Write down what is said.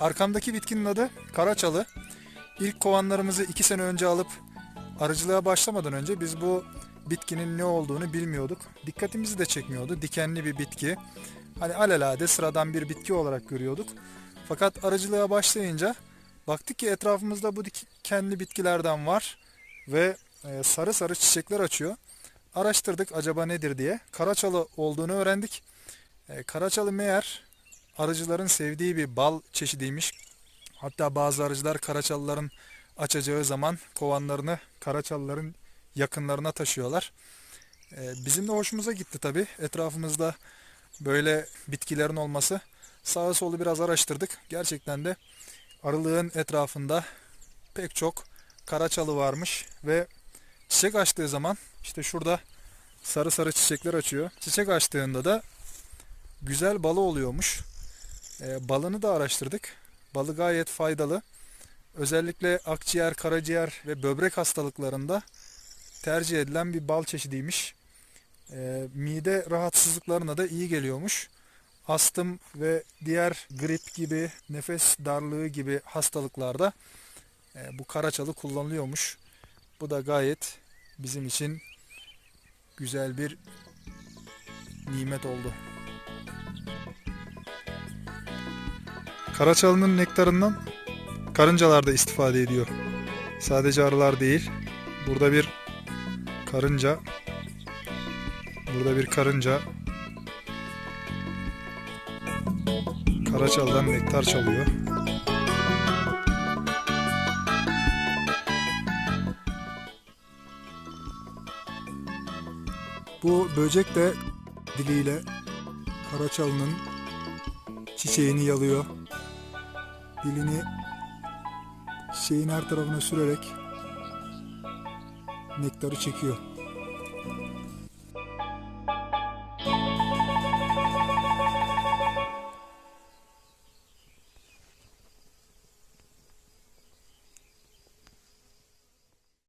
Arkamdaki bitkinin adı karaçalı. İlk kovanlarımızı iki sene önce alıp arıcılığa başlamadan önce biz bu bitkinin ne olduğunu bilmiyorduk. Dikkatimizi de çekmiyordu. Dikenli bir bitki. Hani alelade sıradan bir bitki olarak görüyorduk. Fakat arıcılığa başlayınca baktık ki etrafımızda bu dikenli bitkilerden var ve e, sarı sarı çiçekler açıyor. Araştırdık acaba nedir diye. Karaçalı olduğunu öğrendik. E, Karaçalı meğer arıcıların sevdiği bir bal çeşidiymiş. Hatta bazı arıcılar Karaçalıların açacağı zaman kovanlarını Karaçalıların yakınlarına taşıyorlar. E, Bizim de hoşumuza gitti tabi. Etrafımızda böyle bitkilerin olması. Sağa solu biraz araştırdık. Gerçekten de arılığın etrafında pek çok Karaçalı varmış ve çiçek açtığı zaman işte şurada sarı sarı çiçekler açıyor. Çiçek açtığında da güzel balı oluyormuş. E, balını da araştırdık. Balı gayet faydalı. Özellikle akciğer, karaciğer ve böbrek hastalıklarında tercih edilen bir bal çeşidiymiş. E, mide rahatsızlıklarına da iyi geliyormuş. Astım ve diğer grip gibi, nefes darlığı gibi hastalıklarda e, bu karaçalı kullanılıyormuş. Bu da gayet bizim için güzel bir nimet oldu. Karaçalının nektarından karıncalar da istifade ediyor. Sadece arılar değil. Burada bir karınca burada bir karınca Karaçal'dan nektar çalıyor. Bu böcek de diliyle Karaçalı'nın çiçeğini yalıyor. Dilini şeyin her tarafına sürerek nektarı çekiyor.